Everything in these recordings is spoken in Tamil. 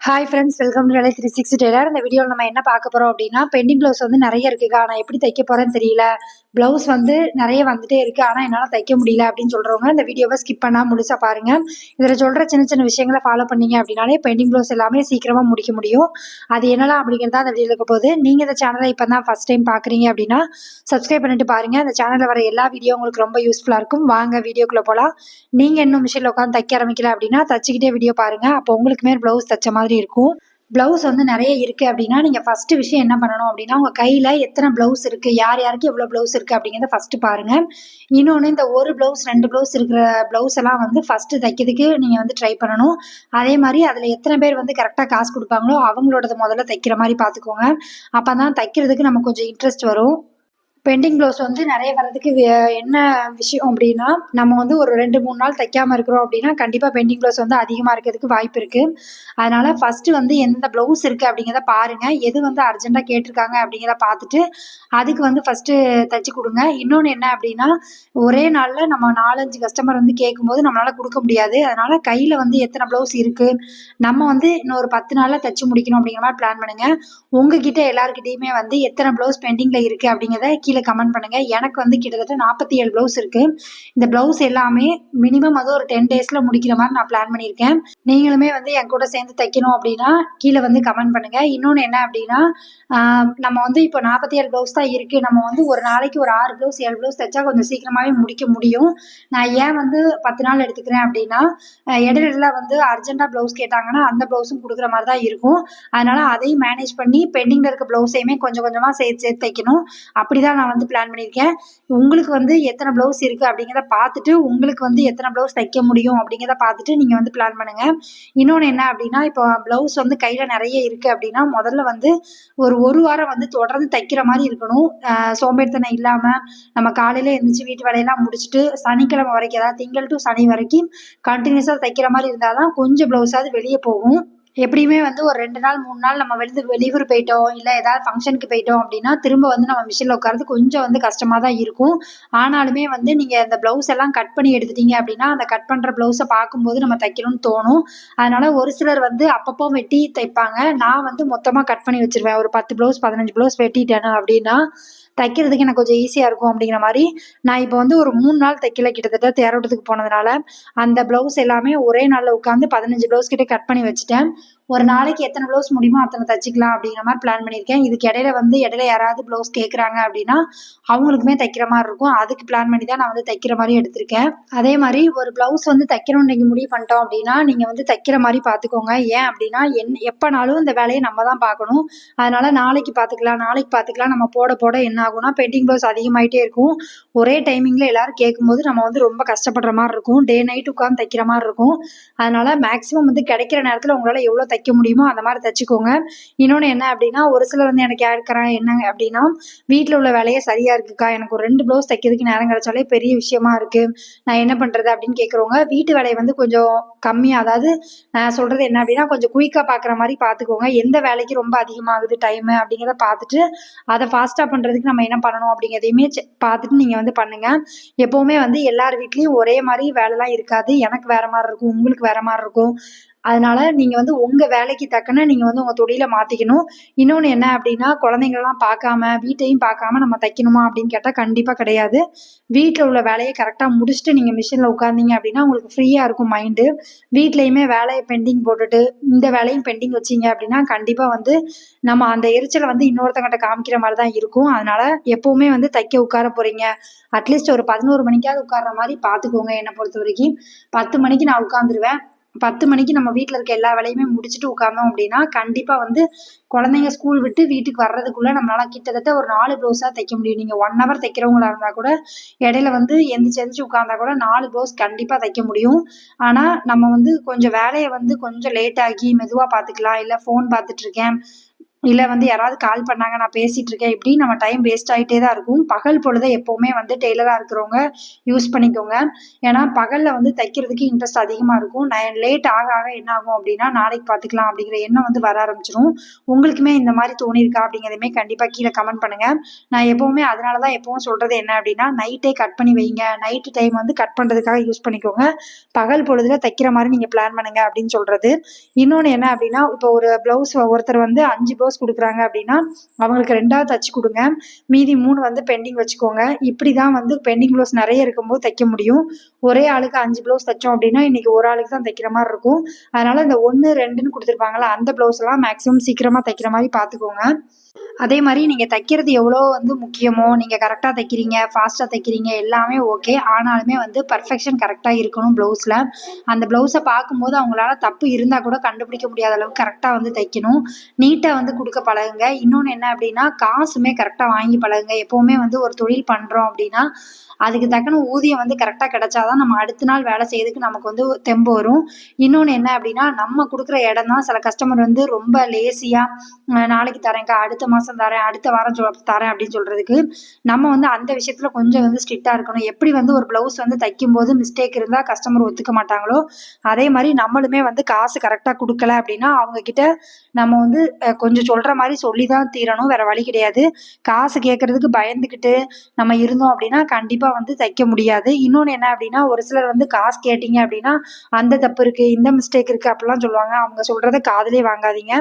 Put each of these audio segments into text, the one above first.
Hi friends welcome to three sixty tailor இந்த வீடியோவில் நம்ம என்ன பார்க்க போகிறோம் அப்படின்னா பெண்டிங் ப்ளவுஸ் வந்து நிறைய இருக்குக்கா. நான் எப்படி தைக்க போகிறேன்னு தெரியல. ப்ளவுஸ் வந்து நிறைய வந்துட்டே இருக்குது ஆனால் என்னால் தைக்க முடியல அப்படின்னு சொல்கிறவங்க இந்த வீடியோவை ஸ்கிப் பண்ணால் முழுசாக பாருங்கள் இதில் சொல்கிற சின்ன சின்ன விஷயங்களை ஃபாலோ பண்ணீங்க அப்படின்னாலே பெண்டிங் ப்ளவுஸ் எல்லாமே சீக்கிரமாக முடிக்க முடியும். அது என்னலாம் அப்படிங்கிறத அந்த வீடியோவில் இருக்க போது நீங்கள் இந்த சேனலை இப்போ தான் ஃபஸ்ட் டைம் பார்க்குறீங்க அப்படின்னா சப்ஸ்கிரைப் பண்ணிட்டு பாருங்கள் அந்த சேனலில் வர எல்லா வீடியோ உங்களுக்கு ரொம்ப யூஸ்ஃபுல்லாக இருக்கும். வாங்க வீடியோக்குள்ளே போகலாம் நீங்கள் இன்னும் மிஷினில் உட்காந்து தைக்க ஆரம்பிக்கல அப்படின்னா தச்சுக்கிட்டே வீடியோ பாருங்கள் அப்போ உங்களுக்குமே ப்ளவுஸ் தைச்ச மாதிரி இருக்கும். ப்ளவுஸ் வந்து நிறைய இருக்குது அப்படின்னா நீங்கள் ஃபஸ்ட்டு விஷயம் என்ன பண்ணணும் அப்படின்னா உங்கள் கையில் எத்தனை ப்ளவுஸ் இருக்குது யார் யாருக்கு எவ்வளோ ப்ளவுஸ் இருக்குது அப்படிங்கிறத ஃபஸ்ட்டு பாருங்கள் இன்னொன்று இந்த ஒரு ப்ளவுஸ் ரெண்டு ப்ளவுஸ் இருக்கிற ப்ளவுஸ் எல்லாம் வந்து ஃபஸ்ட்டு தைக்கிறதுக்கு நீங்கள் வந்து ட்ரை பண்ணணும். அதே மாதிரி அதில் எத்தனை பேர் வந்து கரெக்டாக காசு கொடுப்பாங்களோ அவங்களோடது முதல்ல தைக்கிற மாதிரி பார்த்துக்கோங்க. அப்போ தான் தைக்கிறதுக்கு நமக்கு கொஞ்சம் இன்ட்ரெஸ்ட் வரும். பெண்டிங் ப்ளவுஸ் வந்து நிறைய வர்றதுக்கு வே- என்ன விஷயம் அப்படின்னா நம்ம வந்து ஒரு ரெண்டு மூணு நாள் தைக்காமல் இருக்கிறோம் அப்படின்னா கண்டிப்பாக பெண்டிங் ப்ளவுஸ் வந்து அதிகமாக இருக்கிறதுக்கு வாய்ப்பு இருக்குது அதனால் ஃபஸ்ட்டு வந்து எந்த ப்ளவுஸ் இருக்குது அப்படிங்கிறத பாருங்கள் எது வந்து அர்ஜென்ட்டாக கேட்டிருக்காங்க அப்படிங்கிறத பார்த்துட்டு அதுக்கு வந்து ஃபஸ்ட்டு தைச்சி கொடுங்க. இன்னொன்று என்ன அப்படின்னா ஒரே நாளில் நம்ம நாலஞ்சு கஸ்டமர் வந்து கேட்கும்போது நம்மளால் கொடுக்க முடியாது. அதனால் கையில் வந்து எத்தனை ப்ளவுஸ் இருக்குது நம்ம வந்து இன்னொரு பத்து நாளில் தைச்சி முடிக்கணும் அப்படிங்கிற மாதிரி பிளான் பண்ணுங்கள் உங்ககிட்ட எல்லாருக்கிட்டையுமே வந்து எத்தனை ப்ளவுஸ் பெண்டிங்கில் இருக்குது அப்படிங்கிறத கீழே கமெண்ட் பண்ணுங்கள் எனக்கு வந்து கிட்டத்தட்ட நாற்பத்தி ஏழு ப்ளவுஸ் இருக்குது இந்த ப்ளவுஸ் எல்லாமே மினிமம் அது ஒரு டென் டேஸில் முடிக்கிற மாதிரி நான் பிளான் பண்ணியிருக்கேன். நீங்களுமே வந்து என் கூட சேர்ந்து தைக்கணும் அப்படின்னா கீழே வந்து கமெண்ட் பண்ணுங்கள் இன்னொன்று என்ன அப்படின்னா நம்ம வந்து இப்போ நாற்பத்தி ஏழு ப்ளவுஸ் தான் இருக்குது நம்ம வந்து ஒரு நாளைக்கு ஒரு ஆறு ப்ளவுஸ் ஏழு ப்ளவுஸ் தைச்சா கொஞ்சம் சீக்கிரமாகவே முடிக்க முடியும். நான் ஏன் வந்து பத்து நாள் எடுத்துக்கிறேன் அப்படின்னா இடையில இடையில வந்து அர்ஜென்ட்டாக ப்ளவுஸ் கேட்டாங்கன்னா அந்த ப்ளவுஸும் கொடுக்குற மாதிரி தான் இருக்கும். அதனால் அதையும் மேனேஜ் பண்ணி பெண்டிங்கில் இருக்க ப்ளவுஸையுமே கொஞ்சம் கொஞ்சமாக சேர்த்து சேர்த்து தைக்கணும். அப்படி தான் நான் வந்து பிளான் பண்ணியிருக்கேன். உங்களுக்கு வந்து எத்தனை ப்ளவுஸ் இருக்குது அப்படிங்கிறத பார்த்துட்டு உங்களுக்கு வந்து எத்தனை ப்ளவுஸ் தைக்க முடியும் அப்படிங்கிறத பார்த்துட்டு நீங்கள் வந்து பிளான் பண்ணுங்கள் இன்னொன்று என்ன அப்படின்னா இப்போ ப்ளவுஸ் வந்து கையில் நிறைய இருக்குது அப்படின்னா முதல்ல வந்து ஒரு ஒரு வாரம் வந்து தொடர்ந்து தைக்கிற மாதிரி இருக்கணும். சோம்பேறித்தனம் இல்லாமல் நம்ம காலையில் எழுந்திரிச்சு வீட்டு வேலையெல்லாம் முடிச்சுட்டு சனிக்கிழமை வரைக்கும் அதாவது திங்கள் டு சனி வரைக்கும் கண்டினியூஸாக தைக்கிற மாதிரி இருந்தால் தான் கொஞ்சம் ப்ளவுஸாவது வெளியே போகும். எப்படியுமே வந்து ஒரு ரெண்டு நாள் மூணு நாள் நம்ம வெளிந்து வெளியூர் போயிட்டோம் இல்லை ஏதாவது ஃபங்க்ஷனுக்கு போயிட்டோம் அப்படின்னா திரும்ப வந்து நம்ம மிஷினில் உட்காரது கொஞ்சம் வந்து கஷ்டமாக தான் இருக்கும். ஆனாலுமே வந்து நீங்கள் இந்த ப்ளவுஸ் எல்லாம் கட் பண்ணி எடுத்துட்டீங்க அப்படின்னா அந்த கட் பண்ணுற ப்ளவுஸை பார்க்கும்போது நம்ம தைக்கணும்னு தோணும். அதனால ஒரு சிலர் வந்து அப்பப்போ வெட்டி தைப்பாங்க. நான் வந்து மொத்தமாக கட் பண்ணி வச்சுருவேன். ஒரு பத்து ப்ளவுஸ் பதினஞ்சு ப்ளவுஸ் வெட்டிட்டேன் அப்படின்னா தைக்கிறதுக்கு எனக்கு கொஞ்சம் ஈஸியாக இருக்கும் அப்படிங்கிற மாதிரி. நான் இப்போ வந்து ஒரு மூணு நாள் தைக்கல கிட்டத்தட்ட தேரோட்டத்துக்கு போனதுனால அந்த ப்ளவுஸ் எல்லாமே ஒரே நாளில் உட்காந்து பதினஞ்சு ப்ளவுஸ் கிட்டே கட் பண்ணி வச்சுட்டேன். ஒரு நாளைக்கு எத்தனை ப்ளவுஸ் முடியுமோ அத்தனை தச்சுக்கலாம் அப்படிங்கிற மாதிரி பிளான் பண்ணியிருக்கேன். இதுக்கு இடையில வந்து இடையில யாராவது ப்ளவுஸ் கேட்குறாங்க அப்படின்னா அவங்களுக்குமே தைக்கிற மாதிரி இருக்கும். அதுக்கு பிளான் பண்ணி தான் நான் வந்து தைக்கிற மாதிரி எடுத்திருக்கேன். அதே மாதிரி ஒரு ப்ளவுஸ் வந்து தைக்கணும்னு நீங்கள் முடிவு பண்ணிட்டோம் அப்படின்னா நீங்கள் வந்து தைக்கிற மாதிரி பார்த்துக்கோங்க. ஏன் அப்படின்னா என் எப்போனாலும் இந்த வேலையை நம்ம தான் பார்க்கணும். அதனால நாளைக்கு பார்த்துக்கலாம் நாளைக்கு பார்த்துக்கலாம். நம்ம போட போட என்ன ஆகும்னா பெயிண்டிங் ப்ளவுஸ் அதிகமாயிட்டே இருக்கும். ஒரே டைமிங்கில் எல்லாரும் கேட்கும்போது நம்ம வந்து ரொம்ப கஷ்டப்படுற மாதிரி இருக்கும். டே நைட் உட்காந்து தைக்கிற மாதிரி இருக்கும். அதனால மேக்ஸிமம் வந்து கிடைக்கிற நேரத்தில் உங்களால் எவ்வளோ தைக்க தைக்க முடியுமோ அந்த மாதிரி தைச்சிக்கோங்க. இன்னொன்று என்ன அப்படின்னா ஒரு சிலர் வந்து எனக்கு கேட்குறேன் என்ன அப்படின்னா வீட்டில் உள்ள வேலையே சரியாக இருக்குக்கா எனக்கு ஒரு ரெண்டு ப்ளவுஸ் தைக்கிறதுக்கு நேரம் கிடைச்சாலே பெரிய விஷயமா இருக்குது நான் என்ன பண்ணுறது அப்படின்னு கேட்குறவங்க வீட்டு வேலையை வந்து கொஞ்சம் கம்மியாக அதாவது நான் சொல்கிறது என்ன அப்படின்னா கொஞ்சம் குயிக்காக பார்க்குற மாதிரி பார்த்துக்கோங்க எந்த வேலைக்கு ரொம்ப அதிகமாகுது டைமு அப்படிங்கிறத பார்த்துட்டு அதை ஃபாஸ்ட்டாக பண்ணுறதுக்கு நம்ம என்ன பண்ணணும் அப்படிங்கிறதையுமே செ- பார்த்துட்டு நீங்கள் வந்து பண்ணுங்கள் எப்போவுமே வந்து எல்லார் வீட்லேயும் ஒரே மாதிரி வேலைலாம் இருக்காது. எனக்கு வேறு மாதிரி இருக்கும் உங்களுக்கு வேறு மாதிரி இருக்கும். அதனால நீங்கள் வந்து உங்கள் வேலைக்கு தக்கன நீங்கள் வந்து உங்கள் தொழிலை மாற்றிக்கணும் இன்னொன்று என்ன அப்படின்னா குழந்தைங்களெல்லாம் பார்க்காம வீட்டையும் பார்க்காம நம்ம தைக்கணுமா அப்படின்னு கேட்டால் கண்டிப்பாக கிடையாது. வீட்டில் உள்ள வேலையை கரெக்டாக முடிச்சுட்டு நீங்கள் மிஷினில் உட்காந்தீங்க அப்படின்னா உங்களுக்கு ஃப்ரீயாக இருக்கும் மைண்டு வீட்லேயுமே வேலையை பெண்டிங் போட்டுட்டு இந்த வேலையும் பெண்டிங் வச்சீங்க அப்படின்னா கண்டிப்பாக வந்து நம்ம அந்த எரிச்சலை வந்து இன்னொருத்தங்கிட்ட காமிக்கிற மாதிரி தான் இருக்கும். அதனால எப்போவுமே வந்து தைக்க உட்கார போகிறீங்க அட்லீஸ்ட் ஒரு பதினோரு மணிக்காவது உட்கார்ற மாதிரி பார்த்துக்கோங்க என்னை பொறுத்த வரைக்கும். பத்து மணிக்கு நான் உட்காந்துருவேன் பத்து மணிக்கு நம்ம வீட்டில் இருக்க எல்லா வேலையுமே முடிச்சுட்டு உட்காந்தோம் அப்படின்னா கண்டிப்பாக வந்து குழந்தைங்க ஸ்கூல் விட்டு வீட்டுக்கு வர்றதுக்குள்ளே நம்மளால கிட்டத்தட்ட ஒரு நாலு ப்ளவுஸாக தைக்க முடியும். நீங்கள் ஒன் ஹவர் தைக்கிறவங்களா இருந்தால் கூட இடையில வந்து எந்திரிச்சு எந்திரிச்சு உட்காந்தா கூட நாலு ப்ளவுஸ் கண்டிப்பாக தைக்க முடியும். ஆனால் நம்ம வந்து கொஞ்சம் வேலையை வந்து கொஞ்சம் லேட் ஆகி மெதுவாக பார்த்துக்கலாம். இல்லை ஃபோன் பார்த்துட்ருக்கேன் இல்லை வந்து யாராவது கால் பண்ணாங்க நான் பேசிகிட்டு இருக்கேன் இப்படி நம்ம டைம் வேஸ்ட் ஆகிட்டே தான் இருக்கும். பகல் பொழுதை எப்போவுமே வந்து டெய்லராக இருக்கிறவங்க யூஸ் பண்ணிக்கோங்க. ஏன்னா பகலில் வந்து தைக்கிறதுக்கு இன்ட்ரெஸ்ட் அதிகமாக இருக்கும். நான் லேட் ஆக ஆக என்ன ஆகும் அப்படின்னா நாளைக்கு பார்த்துக்கலாம் அப்படிங்கிற எண்ணம் வந்து வர ஆரம்பிச்சிடும் உங்களுக்குமே இந்த மாதிரி தோணியிருக்கா அப்படிங்கிறதுமே கண்டிப்பாக கீழே கமெண்ட் பண்ணுங்கள் நான் எப்போவுமே அதனால தான் எப்பவும் சொல்கிறது என்ன அப்படின்னா நைட்டே கட் பண்ணி வைங்க. நைட்டு டைம் வந்து கட் பண்ணுறதுக்காக யூஸ் பண்ணிக்கோங்க. பகல் பொழுதுல தைக்கிற மாதிரி நீங்கள் பிளான் பண்ணுங்கள் அப்படின்னு சொல்கிறது இன்னொன்று என்ன அப்படின்னா இப்போ ஒரு ப்ளவுஸ் ஒருத்தர் வந்து அஞ்சு ப்ளவுஸ் கொடுக்குறாங்க அப்படின்னா அவங்களுக்கு ரெண்டாவது தச்சு கொடுங்க. மீதி மூணு வந்து பெண்டிங் வச்சுக்கோங்க. இப்படி தான் வந்து பெண்டிங் ப்ளவுஸ் நிறைய இருக்கும்போது தைக்க முடியும். ஒரே ஆளுக்கு அஞ்சு ப்ளவுஸ் தைச்சோம் அப்படின்னா இன்னைக்கு ஒரு ஆளுக்கு தான் தைக்கிற மாதிரி இருக்கும். அதனால இந்த ஒன்று ரெண்டுன்னு கொடுத்துருப்பாங்களா அந்த ப்ளவுஸ் எல்லாம் மேக்ஸிமம் சீக்கிரமாக தைக்கிற மாதிரி பார்த்துக்கோங்க அதே மாதிரி நீங்கள் தைக்கிறது எவ்வளோ வந்து முக்கியமோ நீங்கள் கரெக்டாக தைக்கிறீங்க ஃபாஸ்ட்டாக தைக்கிறீங்க எல்லாமே ஓகே ஆனாலுமே வந்து பர்ஃபெக்ஷன் கரெக்டாக இருக்கணும் ப்ளவுஸில் அந்த ப்ளவுஸை பார்க்கும்போது அவங்களால தப்பு இருந்தால் கூட கண்டுபிடிக்க முடியாத அளவுக்கு கரெக்டாக வந்து தைக்கணும். நீட்டாக வந்து கொடுக்க பழகுங்க. இன்னொன்று என்ன அப்படின்னா காசுமே கரெக்டாக வாங்கி பழகுங்க. எப்போவுமே வந்து ஒரு தொழில் பண்ணுறோம் அப்படின்னா அதுக்கு தக்கன ஊதியம் வந்து கரெக்டாக கிடைச்சாதான் நம்ம அடுத்த நாள் வேலை செய்யறதுக்கு நமக்கு வந்து தெம்பு வரும். இன்னொன்று என்ன அப்படின்னா நம்ம கொடுக்குற இடம் தான் சில கஸ்டமர் வந்து ரொம்ப லேசியாக நாளைக்கு தரேன்க்கா அடுத்த மாதம் தரேன் அடுத்த வாரம் தரேன் அப்படின்னு சொல்கிறதுக்கு நம்ம வந்து அந்த விஷயத்தில் கொஞ்சம் வந்து ஸ்ட்ரிக்டாக இருக்கணும். எப்படி வந்து ஒரு ப்ளவுஸ் வந்து தைக்கும்போது மிஸ்டேக் இருந்தால் கஸ்டமர் ஒத்துக்க மாட்டாங்களோ அதே மாதிரி நம்மளுமே வந்து காசு கரெக்டாக கொடுக்கல அப்படின்னா அவங்கக்கிட்ட நம்ம வந்து கொஞ்சம் சொல்கிற மாதிரி சொல்லி தான் தீரணும். வேறு வழி கிடையாது. காசு கேட்குறதுக்கு பயந்துக்கிட்டு நம்ம இருந்தோம் அப்படின்னா கண்டிப்பாக வந்து தைக்க முடியாது. இன்னொன்று என்ன அப்படின்னா ஒரு சிலர் வந்து காசு கேட்டிங்க அப்படின்னா அந்த தப்பு இருக்குது இந்த மிஸ்டேக் இருக்குது அப்படிலாம் சொல்லுவாங்க. அவங்க சொல்கிறத காதலே வாங்காதீங்க.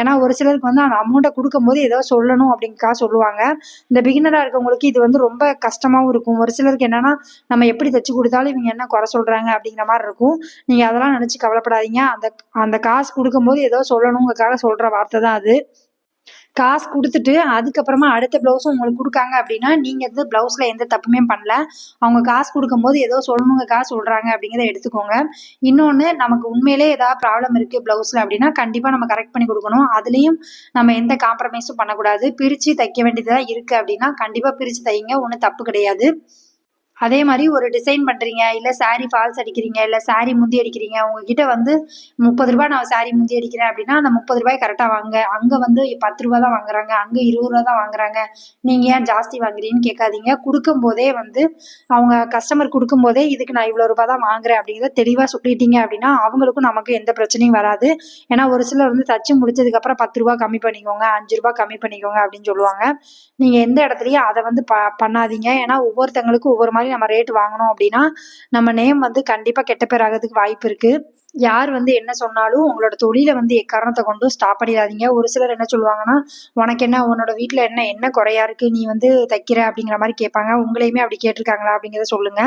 ஏன்னா ஒரு சிலருக்கு வந்து அந்த அமௌண்ட்டை கொடுக்கும்போது ஏதோ சொல்லணும் அப்படிங்கிறக்காக சொல்லுவாங்க. இந்த பிகினராக இருக்கவங்களுக்கு இது வந்து ரொம்ப கஷ்டமாகவும் இருக்கும். ஒரு சிலருக்கு என்னென்னா நம்ம எப்படி தைச்சு கொடுத்தாலும் இவங்க என்ன குறை சொல்கிறாங்க அப்படிங்கிற மாதிரி இருக்கும். நீங்கள் அதெல்லாம் நினச்சி கவலைப்படாதீங்க. அந்த அந்த காசு கொடுக்கும்போது ஏதோ சொல்லணுங்கிறக்காக சொல்கிற வார்த்தை தான் அது. காசு கொடுத்துட்டு அதுக்கப்புறமா அடுத்த ப்ளவுஸும் உங்களுக்கு கொடுக்காங்க அப்படின்னா நீங்கள் வந்து ப்ளவுஸில் எந்த தப்புமே பண்ணல. அவங்க காசு கொடுக்கும்போது ஏதோ சொல்லணுங்க காசு சொல்கிறாங்க அப்படிங்கிறத எடுத்துக்கோங்க. இன்னொன்று நமக்கு உண்மையிலே ஏதாவது ப்ராப்ளம் இருக்குது ப்ளவுஸில் அப்படின்னா கண்டிப்பாக நம்ம கரெக்ட் பண்ணி கொடுக்கணும். அதுலேயும் நம்ம எந்த காம்ப்ரமைஸும் பண்ணக்கூடாது. பிரித்து தைக்க வேண்டியதாக இருக்குது அப்படின்னா கண்டிப்பாக பிரித்து தைங்க. ஒன்றும் தப்பு கிடையாது. அதே மாதிரி ஒரு டிசைன் பண்ணுறீங்க இல்லை சாரீ ஃபால்ஸ் அடிக்கிறீங்க இல்லை சாரீ முந்தி அடிக்கிறீங்க உங்ககிட்ட வந்து முப்பது ரூபா நான் சாரீ முந்தி அடிக்கிறேன் அப்படின்னா அந்த முப்பது ரூபாய் கரெக்டாக வாங்க. அங்கே வந்து பத்து ரூபா தான் வாங்குறாங்க அங்கே இருபது ரூபா தான் வாங்குறாங்க. நீங்கள் ஏன் ஜாஸ்தி வாங்குறீங்கன்னு கேட்காதீங்க. கொடுக்கும்போதே வந்து அவங்க கஸ்டமர் கொடுக்கும்போதே இதுக்கு நான் இவ்வளோ ரூபா தான் வாங்குறேன் அப்படிங்கிறத தெளிவாக சொல்லிட்டீங்க அப்படின்னா அவங்களுக்கும் நமக்கு எந்த பிரச்சனையும் வராது. ஏன்னா ஒரு சிலர் வந்து தச்சு முடிச்சதுக்கப்புறம் பத்து ரூபா கம்மி பண்ணிக்கோங்க அஞ்சு ரூபா கம்மி பண்ணிக்கோங்க அப்படின்னு சொல்லுவாங்க. நீங்கள் எந்த இடத்துலையும் அதை வந்து ப பண்ணாதீங்க. ஏன்னா ஒவ்வொருத்தங்களுக்கும் ஒவ்வொரு மாதிரி நம்ம ரேட் வாங்கினோம் அப்படின்னா நம்ம நேம் வந்து கண்டிப்பாக கெட்ட பேர் ஆகிறதுக்கு வாய்ப்பு இருக்குது யார் வந்து என்ன சொன்னாலும் உங்களோட தொழிலை வந்து எக்காரணத்தை கொண்டு ஸ்டாப் பண்ணிடாதீங்க. ஒரு சிலர் என்ன சொல்லுவாங்கன்னா உனக்கு என்ன உன்னோட வீட்டில் என்ன என்ன குறையா இருக்கு? நீ வந்து தைக்கிற? அப்படிங்கிற மாதிரி கேட்பாங்க. உங்களையுமே அப்படி கேட்டிருக்காங்களா அப்படிங்கிறத சொல்லுங்க.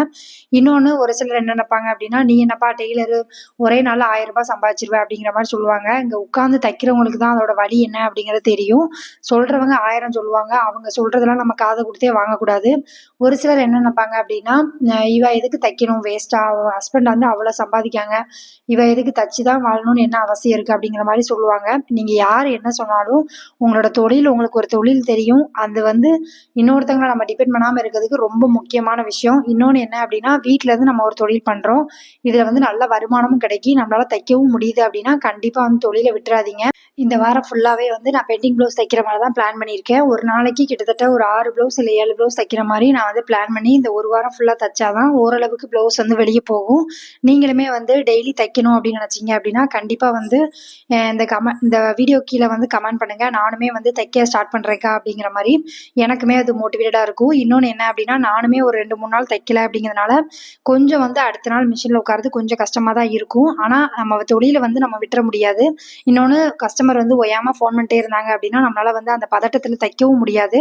இன்னொன்று ஒரு சிலர் என்ன நினைப்பாங்க அப்படின்னா நீ என்னப்பா டெய்லரு? ஒரே நாள் ஆயிரம் ரூபாய் சம்பாதிச்சிருவேன் அப்படிங்கிற மாதிரி சொல்லுவாங்க. இங்கே உட்காந்து தைக்கிறவங்களுக்கு தான் அதோட வழி என்ன அப்படிங்கிறது தெரியும். சொல்றவங்க ஆயிரம் சொல்லுவாங்க. அவங்க சொல்றதெல்லாம் நம்ம காதை கொடுத்தே வாங்கக்கூடாது. ஒரு சிலர் என்ன நினைப்பாங்க அப்படின்னா இவ எதுக்கு தைக்கணும்? வேஸ்டா ஹஸ்பண்ட் வந்து அவ்வளோ சம்பாதிக்காங்க. இவ எதுக்கு தச்சு தான் வாழணும்னு என்ன அவசியம் இருக்குது அப்படிங்கிற மாதிரி சொல்லுவாங்க. நீங்கள் யார் என்ன சொன்னாலும் உங்களோட தொழில் உங்களுக்கு ஒரு தொழில் தெரியும். அது வந்து இன்னொருத்தங்களை நம்ம டிபெண்ட் பண்ணாமல் இருக்கிறதுக்கு ரொம்ப முக்கியமான விஷயம். இன்னொன்று என்ன அப்படின்னா வீட்டிலேருந்து நம்ம ஒரு தொழில் பண்ணுறோம் இதில் வந்து நல்ல வருமானமும் கிடைக்கி நம்மளால் தைக்கவும் முடியுது அப்படின்னா கண்டிப்பாக வந்து தொழிலை விட்டுறாதீங்க. இந்த வாரம் ஃபுல்லாகவே வந்து நான் பெண்டிங் ப்ளவுஸ் தைக்கிற மாதிரி தான் பிளான் பண்ணியிருக்கேன். ஒரு நாளைக்கு கிட்டத்தட்ட ஒரு ஆறு ப்ளவுஸ் இல்லை ஏழு ப்ளவுஸ் தைக்கிற மாதிரி நான் வந்து பிளான் பண்ணி இந்த ஒரு வாரம் ஃபுல்லாக தைச்சாதான் ஓரளவுக்கு ப்ளவுஸ் வந்து வெளியே போகும். நீங்களுமே வந்து டெய்லி தைக்கணும் அப்படின்னு நினச்சிங்க அப்படின்னா கண்டிப்பாக வந்து இந்த கம இந்த வீடியோ கீழே வந்து கமெண்ட் பண்ணுங்கள் நானுமே வந்து தைக்க ஸ்டார்ட் பண்ணுறேக்கா அப்படிங்கிற மாதிரி எனக்குமே அது மோட்டிவேட்டடாக இருக்கும். இன்னொன்று என்ன அப்படின்னா நானுமே ஒரு ரெண்டு மூணு நாள் தைக்கல அப்படிங்கிறதுனால கொஞ்சம் வந்து அடுத்த நாள் மிஷினில் உட்காரது கொஞ்சம் கஷ்டமாக தான் இருக்கும். ஆனால் நம்ம தொழிலை வந்து நம்ம விட்டுற முடியாது. இன்னொன்று கஸ்டமர் கஸ்டமர் வந்து ஒய்யாமல் ஃபோன் பண்ணிட்டே இருந்தாங்க அப்படின்னா நம்மளால் வந்து அந்த பதட்டத்தில் தைக்கவும் முடியாது.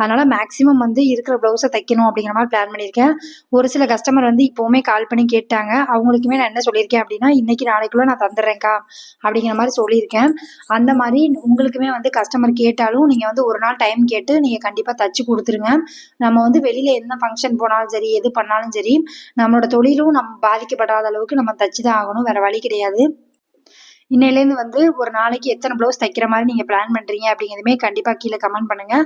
அதனால் மேக்ஸிமம் வந்து இருக்கிற ப்ளவுஸை தைக்கணும் அப்படிங்கிற மாதிரி பிளான் பண்ணியிருக்கேன். ஒரு சில கஸ்டமர் வந்து இப்போவுமே கால் பண்ணி கேட்டாங்க. அவங்களுக்குமே நான் என்ன சொல்லியிருக்கேன் அப்படின்னா இன்றைக்கி நாளைக்குள்ளே நான் தந்துடுறேன்க்கா அப்படிங்கிற மாதிரி சொல்லியிருக்கேன். அந்த மாதிரி உங்களுக்குமே வந்து கஸ்டமர் கேட்டாலும் நீங்கள் வந்து ஒரு நாள் டைம் கேட்டு நீங்கள் கண்டிப்பாக தச்சு கொடுத்துருங்க. நம்ம வந்து வெளியில் என்ன ஃபங்க்ஷன் போனாலும் சரி எது பண்ணாலும் சரி நம்மளோட தொழிலும் நம்ம பாதிக்கப்படாத அளவுக்கு நம்ம தச்சு தான் ஆகணும். வேறு வழி கிடையாது. இன்னையிலேருந்து வந்து ஒரு நாளைக்கு எத்தனை ப்ளவுஸ் தைக்கிற மாதிரி நீங்கள் பிளான் பண்ணுறீங்க அப்படிங்கிறதுமே கண்டிப்பாக கீழே கமெண்ட் பண்ணுங்கள்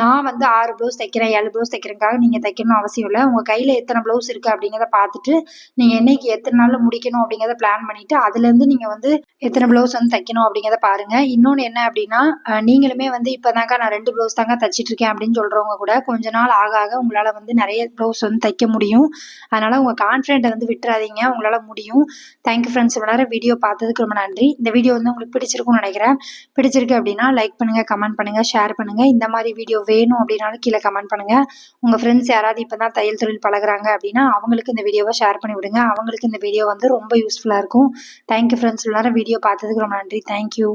நான் வந்து ஆறு ப்ளவுஸ் தைக்கிறேன் ஏழு ப்ளவுஸ் தைக்கிறதுக்காக நீங்கள் தைக்கணும் அவசியம் இல்லை. உங்கள் கையில் எத்தனை ப்ளவுஸ் இருக்குது அப்படிங்கிறத பார்த்துட்டு நீங்கள் என்னைக்கு எத்தனை நாளில் முடிக்கணும் அப்படிங்கிறத பிளான் பண்ணிவிட்டு அதுலேருந்து நீங்கள் வந்து எத்தனை ப்ளவுஸ் வந்து தைக்கணும் அப்படிங்கிறத பாருங்கள் இன்னொன்று என்ன அப்படின்னா நீங்களுமே வந்து இப்போ தாங்க நான் ரெண்டு ப்ளவுஸ் தாங்க தைச்சிட்டு இருக்கேன் அப்படின்னு சொல்கிறவங்க கூட கொஞ்ச நாள் ஆக ஆக உங்களால் வந்து நிறைய ப்ளவுஸ் வந்து தைக்க முடியும். அதனால் உங்கள் கான்ஃபிடென்ட்டை வந்து விட்டுறாதீங்க. உங்களால் முடியும். தேங்க்யூ ஃப்ரெண்ட்ஸ் இவ்வளோ நேரம் வீடியோ பார்த்ததுக்கு ரொம்ப நன்றி. நன்றி. இந்த வீடியோ வந்து உங்களுக்கு பிடிச்சிருக்கும்னு நினைக்கிறேன். பிடிச்சிருக்கு அப்படின்னா லைக் பண்ணுங்கள் கமெண்ட் பண்ணுங்கள் ஷேர் பண்ணுங்கள் இந்த மாதிரி வீடியோ வேணும் அப்படின்னாலும் கீழே கமெண்ட் பண்ணுங்கள் உங்கள் ஃப்ரெண்ட்ஸ் யாராவது இப்போ தான் தையல் தொழில் பழகுறாங்க அப்படின்னா அவங்களுக்கு இந்த வீடியோவை ஷேர் பண்ணி விடுங்க. அவங்களுக்கு இந்த வீடியோ வந்து ரொம்ப யூஸ்ஃபுல்லாக இருக்கும். தேங்க்யூ ஃப்ரெண்ட்ஸ் எல்லாரும் வீடியோ பார்த்ததுக்கு ரொம்ப நன்றி. தேங்க்யூ